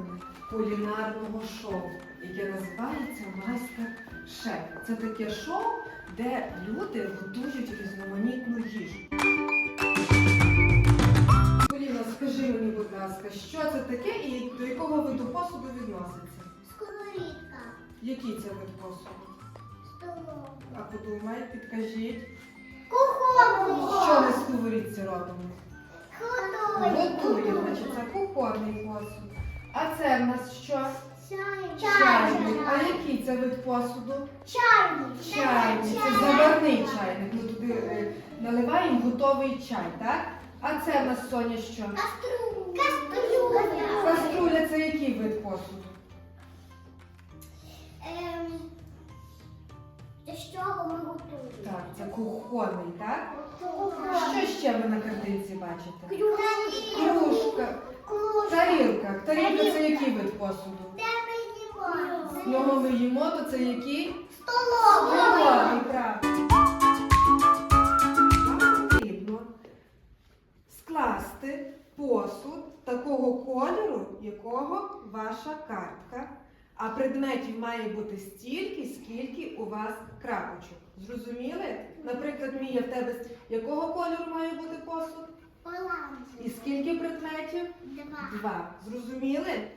учасниками кулінарного шоу, яке називається Майстер-шеф. Це таке шоу, де люди готують різноманітну їжу. Поліна, скажи мені, будь ласка, що це таке і до якого виду посуду відноситься? Сковорідка. Який це вид посуду? Столова. А подумай, підкажіть. Кухонний. Що ми сковорідці робимо? Готовий. Готуємо, значить це кухонний посуд. А це в нас що? Чайник. А який це вид посуду? Чайник. Чайник. Це заварний чайник. Ми туди е, наливаємо готовий чай, так? А це в нас Соня що? Каструля. Каструля. Каструля це який вид посуду? Ем, з чого ми готуємо? Так, це кухонний, так? Що ще ви на картинці бачите? Кружка. Кружка, Кружка. Тарілка. Тарілка це який вид посуду? Де ми З нього ми їмо, то це який? Столовий. Столовий, правильно. Вам потрібно скласти посуд такого кольору, якого ваша картка. А предметів має бути стільки, скільки у вас крапочок. Зрозуміли? Наприклад, Мія, в тебе якого кольору має бути посуд? І скільки предметів? Два. Два. Зрозуміли?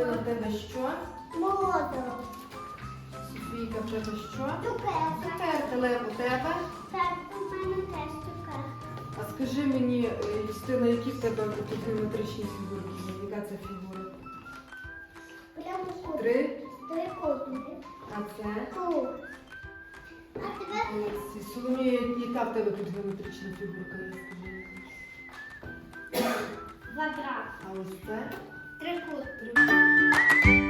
Юстина, в тебе що? Молодо. Софійка, в тебе що? Цукерка. Цукерка, Лев, у тебе? Так, у мене теж цукерка. А скажи мені, е, Юстина, які в тебе такі геометричні фігурки? є? Яка це фігура? Прямо кут. Три? Трикутник. А це? Круг. А тепер Молодці. Соломія, яка в тебе тут геометрична фігурка є? Скажи. квадрат. А ось це? tranquilo.